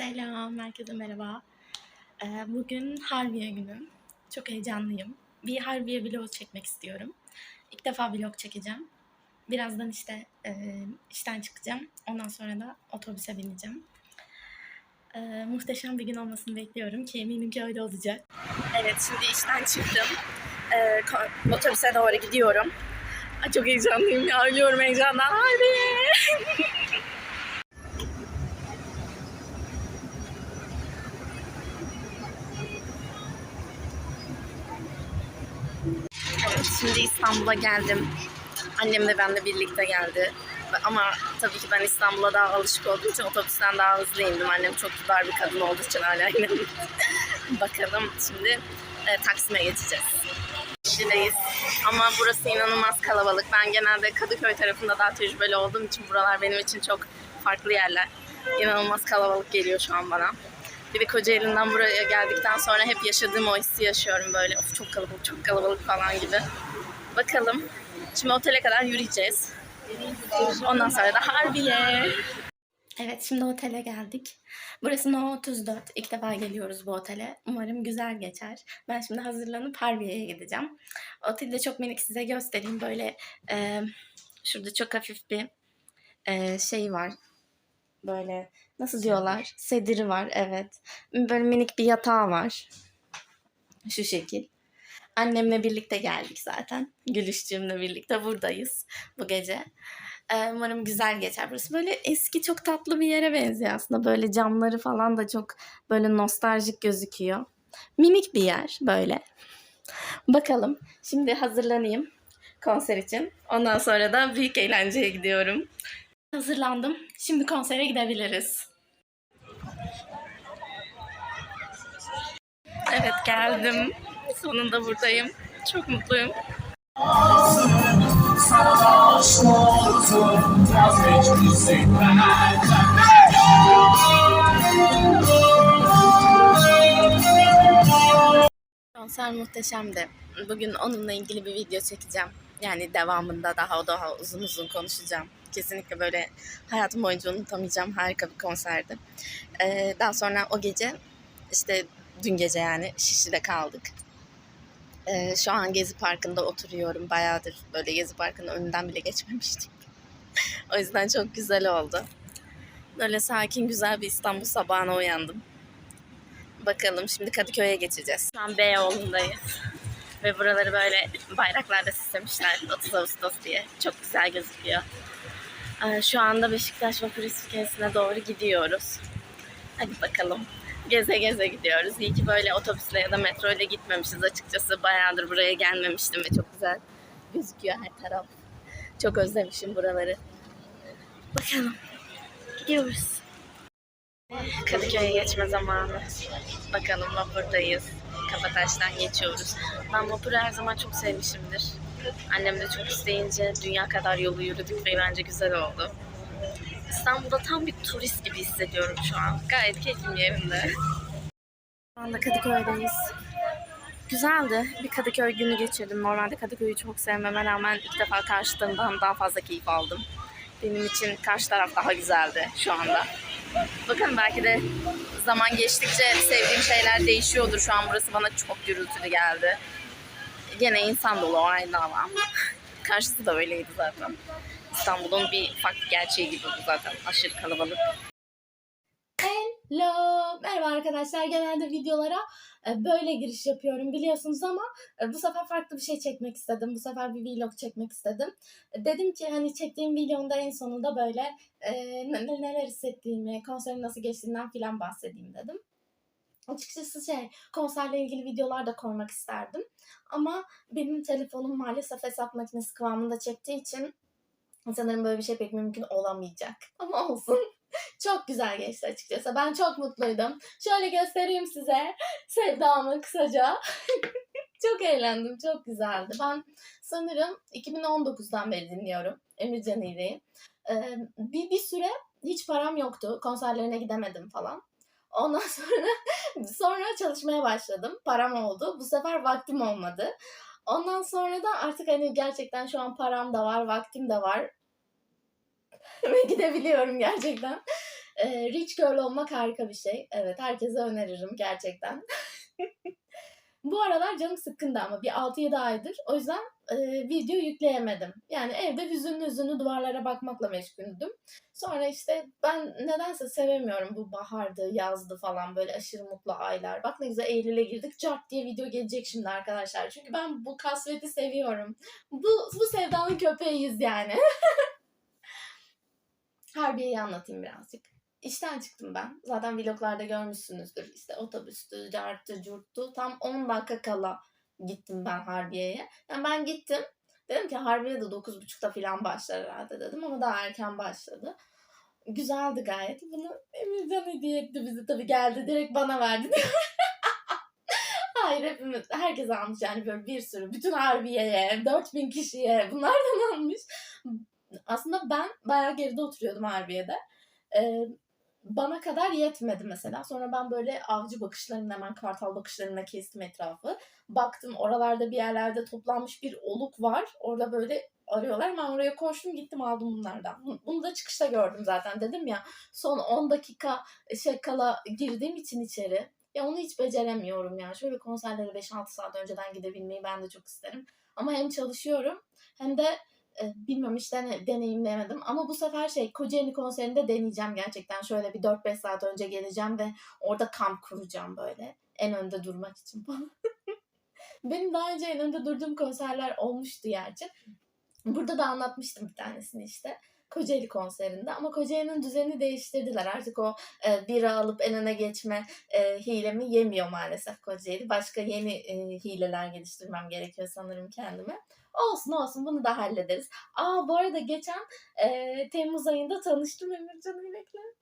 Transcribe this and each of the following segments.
Selam, herkese merhaba. Ee, bugün Harbiye günüm. Çok heyecanlıyım. Bir Harbiye vlog çekmek istiyorum. İlk defa vlog çekeceğim. Birazdan işte e, işten çıkacağım. Ondan sonra da otobüse bineceğim. Ee, muhteşem bir gün olmasını bekliyorum ki eminim ki öyle olacak. Evet, şimdi işten çıktım. Ee, otobüse doğru gidiyorum. Çok heyecanlıyım ya, ölüyorum heyecandan. Harbiye! Şimdi İstanbul'a geldim. Annem de benimle birlikte geldi. Ama tabii ki ben İstanbul'a daha alışık olduğum için otobüsten daha hızlı indim. Annem çok kibar bir kadın olduğu için hala indim. Bakalım şimdi e, Taksim'e geçeceğiz. Şile'deyiz. Ama burası inanılmaz kalabalık. Ben genelde Kadıköy tarafında daha tecrübeli olduğum için buralar benim için çok farklı yerler. İnanılmaz kalabalık geliyor şu an bana. Bir de Kocaeli'nden buraya geldikten sonra hep yaşadığım o hissi yaşıyorum böyle. Of çok kalabalık, çok kalabalık falan gibi. Bakalım. Şimdi otele kadar yürüyeceğiz. Ondan sonra da Harbiye. Evet şimdi otele geldik. Burası No 34. İlk defa geliyoruz bu otele. Umarım güzel geçer. Ben şimdi hazırlanıp Harbiye'ye gideceğim. Otelde çok minik size göstereyim. Böyle e, şurada çok hafif bir e, şey var. Böyle nasıl diyorlar? Sediri var evet. Böyle minik bir yatağı var. Şu şekil. Annemle birlikte geldik zaten. Gülüşçüğümle birlikte buradayız bu gece. Ee, umarım güzel geçer. Burası böyle eski çok tatlı bir yere benziyor aslında. Böyle camları falan da çok böyle nostaljik gözüküyor. Minik bir yer böyle. Bakalım. Şimdi hazırlanayım konser için. Ondan sonra da büyük eğlenceye gidiyorum. Hazırlandım. Şimdi konsere gidebiliriz. Evet geldim. Sonunda buradayım. Çok mutluyum. Konser muhteşemdi. Bugün onunla ilgili bir video çekeceğim. Yani devamında daha daha uzun uzun konuşacağım. Kesinlikle böyle hayatım boyunca unutamayacağım harika bir konserdi. Ee, daha sonra o gece işte dün gece yani Şişli'de kaldık. Ee, şu an Gezi Parkı'nda oturuyorum. Bayağıdır böyle Gezi Parkı'nın önünden bile geçmemiştik. o yüzden çok güzel oldu. Böyle sakin güzel bir İstanbul sabahına uyandım. Bakalım şimdi Kadıköy'e geçeceğiz. Şu an Beyoğlu'ndayız. Ve buraları böyle bayraklarla süslemişler 30 Ağustos diye. Çok güzel gözüküyor. Ee, Şu anda Beşiktaş Vapur İskelesi'ne doğru gidiyoruz. Hadi bakalım. Geze geze gidiyoruz. İyi ki böyle otobüsle ya da metro ile gitmemişiz açıkçası. Bayağıdır buraya gelmemiştim ve çok güzel gözüküyor her taraf. Çok özlemişim buraları. Bakalım. Gidiyoruz. Kadıköy'e geçme zamanı. Bakalım vapurdayız. Kabataş'tan geçiyoruz. Ben vapuru her zaman çok sevmişimdir. Annem de çok isteyince dünya kadar yolu yürüdük ve bence güzel oldu. İstanbul'da tam bir turist gibi hissediyorum şu an. Gayet keyfim yerinde. Şu anda Kadıköy'deyiz. Güzeldi. Bir Kadıköy günü geçirdim. Normalde Kadıköy'ü çok sevmeme rağmen ilk defa karşılarından daha fazla keyif aldım. Benim için karşı taraf daha güzeldi şu anda. Bakın belki de zaman geçtikçe sevdiğim şeyler değişiyordur. Şu an burası bana çok gürültülü geldi. Gene insan dolu o aynı ama. Karşısı da öyleydi zaten. İstanbul'un bir farklı gerçeği gibi bu zaten. Aşırı kalabalık. Hello. Merhaba arkadaşlar. Genelde videolara e, böyle giriş yapıyorum biliyorsunuz ama e, bu sefer farklı bir şey çekmek istedim. Bu sefer bir vlog çekmek istedim. E, Dedim ki hani çektiğim videonda en sonunda böyle ne- ne- neler hissettiğimi, konserin nasıl geçtiğinden filan bahsedeyim dedim. Açıkçası şey, konserle ilgili videolar da koymak isterdim. Ama benim telefonum maalesef hesap makinesi kıvamında çektiği için sanırım böyle bir şey pek mümkün olamayacak. Ama olsun. Çok güzel geçti açıkçası. Ben çok mutluydum. Şöyle göstereyim size sevdamı kısaca. çok eğlendim. Çok güzeldi. Ben sanırım 2019'dan beri dinliyorum Emircan İğrek'i. Ee, bir, bir süre hiç param yoktu. Konserlerine gidemedim falan. Ondan sonra sonra çalışmaya başladım. Param oldu. Bu sefer vaktim olmadı. Ondan sonra da artık hani gerçekten şu an param da var, vaktim de var. Ve gidebiliyorum gerçekten. Ee, rich girl olmak harika bir şey. Evet herkese öneririm gerçekten. Bu aralar canım sıkkındı ama bir 6-7 aydır. O yüzden e, video yükleyemedim. Yani evde hüzünlü hüzünlü duvarlara bakmakla meşguldüm. Sonra işte ben nedense sevemiyorum bu bahardı, yazdı falan böyle aşırı mutlu aylar. Bak ne güzel Eylül'e girdik. Cart diye video gelecek şimdi arkadaşlar. Çünkü ben bu kasveti seviyorum. Bu, bu sevdanın köpeğiyiz yani. Harbiye'yi anlatayım birazcık. İşten çıktım ben. Zaten vloglarda görmüşsünüzdür. İşte otobüstü, carttı, curttu. Tam 10 dakika kala gittim ben Harbiye'ye. Yani ben gittim. Dedim ki Harbiye de 9.30'da falan başlar herhalde dedim ama daha erken başladı. Güzeldi gayet. Bunu Emircan hediye etti bizi tabii geldi direkt bana verdi. Hayır hepimiz, herkes almış yani böyle bir sürü. Bütün Harbiye'ye, 4000 kişiye bunlardan almış. Aslında ben bayağı geride oturuyordum Harbiye'de. Ee, bana kadar yetmedi mesela. Sonra ben böyle avcı bakışlarımla hemen kartal bakışlarımla kestim etrafı. Baktım oralarda bir yerlerde toplanmış bir oluk var. Orada böyle arıyorlar. Ben oraya koştum gittim aldım bunlardan. Bunu- da çıkışta gördüm zaten dedim ya. Son 10 dakika şey kala girdiğim için içeri. Ya onu hiç beceremiyorum ya. Şöyle konserlere 5-6 saat önceden gidebilmeyi ben de çok isterim. Ama hem çalışıyorum hem de e, bilmem hiç dene- deneyimleyemedim. Ama bu sefer şey Kocaeli konserinde deneyeceğim gerçekten. Şöyle bir 4-5 saat önce geleceğim ve orada kamp kuracağım böyle. En önde durmak için falan. Benim daha önce en önde durduğum konserler olmuştu gerçi. Burada da anlatmıştım bir tanesini işte. Kocaeli konserinde ama Kocaeli'nin düzenini değiştirdiler. Artık o e, bira alıp en öne geçme e, hilemi yemiyor maalesef Kocaeli. Başka yeni e, hileler geliştirmem gerekiyor sanırım kendime. Olsun olsun bunu da hallederiz. Aa bu arada geçen e, Temmuz ayında tanıştım Emircan İlek'le.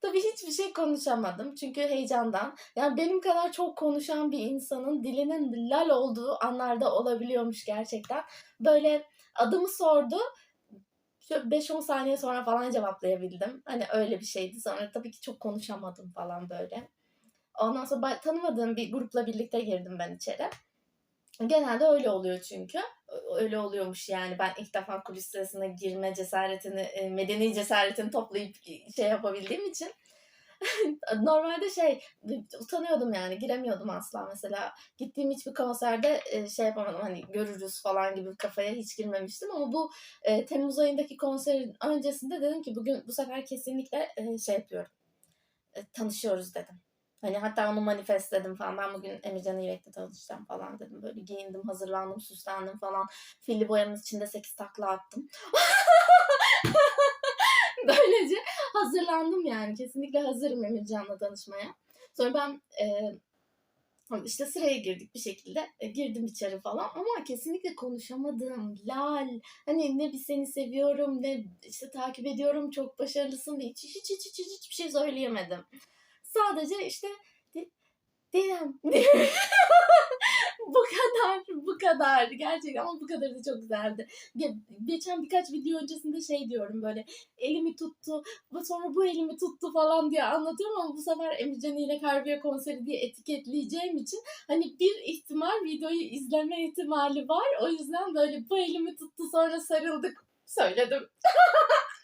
Tabii hiçbir şey konuşamadım çünkü heyecandan. Yani benim kadar çok konuşan bir insanın dilinin lal olduğu anlarda olabiliyormuş gerçekten. Böyle adımı sordu. Şöyle 5-10 saniye sonra falan cevaplayabildim. Hani öyle bir şeydi. Sonra tabii ki çok konuşamadım falan böyle. Ondan sonra tanımadığım bir grupla birlikte girdim ben içeri. Genelde öyle oluyor çünkü. Öyle oluyormuş yani. Ben ilk defa kulis sırasına girme cesaretini, e, medeni cesaretini toplayıp şey yapabildiğim için. Normalde şey utanıyordum yani giremiyordum asla mesela gittiğim hiçbir konserde e, şey yapamadım hani görürüz falan gibi kafaya hiç girmemiştim ama bu e, Temmuz ayındaki konserin öncesinde dedim ki bugün bu sefer kesinlikle e, şey yapıyorum E, tanışıyoruz dedim. Hani hatta onu manifestledim falan. Ben bugün Emircan İrek'le tanışacağım falan dedim. Böyle giyindim, hazırlandım, süslendim falan. Filli boyanın içinde 8 takla attım. Böylece hazırlandım yani. Kesinlikle hazırım Emircan'la tanışmaya. Sonra ben e, işte sıraya girdik bir şekilde. E, girdim içeri falan ama kesinlikle konuşamadım. Lal. Hani ne bir seni seviyorum ne işte takip ediyorum çok başarılısın diye hiç hiç hiç hiç, hiç hiçbir şey söyleyemedim. Sadece işte de- Didem bu kadar bu kadar gerçekten ama bu kadar da çok güzeldi. Ge- geçen birkaç video öncesinde şey diyorum böyle elimi tuttu bu- sonra bu elimi tuttu falan diye anlatıyorum ama bu sefer Emircan ile Harbiye konseri diye etiketleyeceğim için hani bir ihtimal videoyu izleme ihtimali var. O yüzden böyle bu elimi tuttu sonra sarıldık söyledim.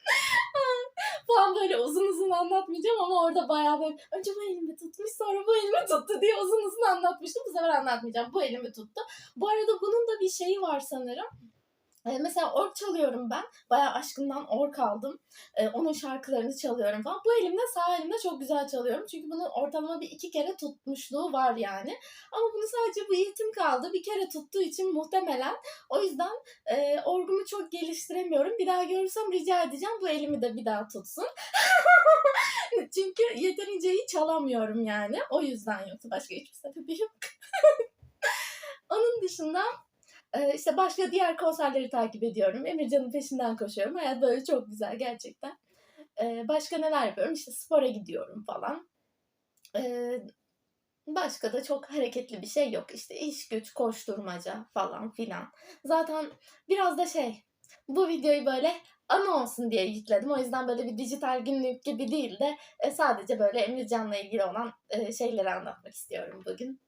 falan böyle uzun uzun anlatmayacağım ama orada bayağı böyle önce bu elimi tutmuş sonra bu elimi tuttu diye uzun uzun anlatmıştım. Bu sefer anlatmayacağım. Bu elimi tuttu. Bu arada bunun da bir şeyi var sanırım. Ee, mesela ork çalıyorum ben. Bayağı aşkından ork aldım. Ee, onun şarkılarını çalıyorum falan. Bu elimle sağ elimle çok güzel çalıyorum. Çünkü bunun ortalama bir iki kere tutmuşluğu var yani. Ama bunu sadece bu yetim kaldı. Bir kere tuttuğu için muhtemelen. O yüzden e, orgumu çok geliştiremiyorum. Bir daha görürsem rica edeceğim bu elimi de bir daha tutsun. Çünkü yeterince iyi çalamıyorum yani. O yüzden yoksa başka hiçbir sebebi yok. Onun dışında e, işte başka diğer konserleri takip ediyorum. Emircan'ın peşinden koşuyorum. Hayat böyle çok güzel gerçekten. E, başka neler yapıyorum? İşte spora gidiyorum falan. E, başka da çok hareketli bir şey yok. İşte iş güç, koşturmaca falan filan. Zaten biraz da şey bu videoyu böyle anı olsun diye yükledim. O yüzden böyle bir dijital günlük gibi değil de e, sadece böyle Emircan'la ilgili olan e, şeyleri anlatmak istiyorum bugün.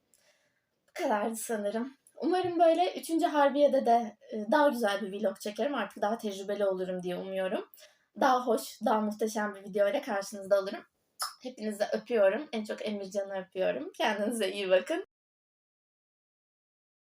Bu kadardı sanırım. Umarım böyle 3. Harbiye'de de e, daha güzel bir vlog çekerim. Artık daha tecrübeli olurum diye umuyorum. daha hoş, daha muhteşem bir video ile karşınızda olurum. Hepinizi öpüyorum. En çok Emircan'ı öpüyorum. Kendinize iyi bakın.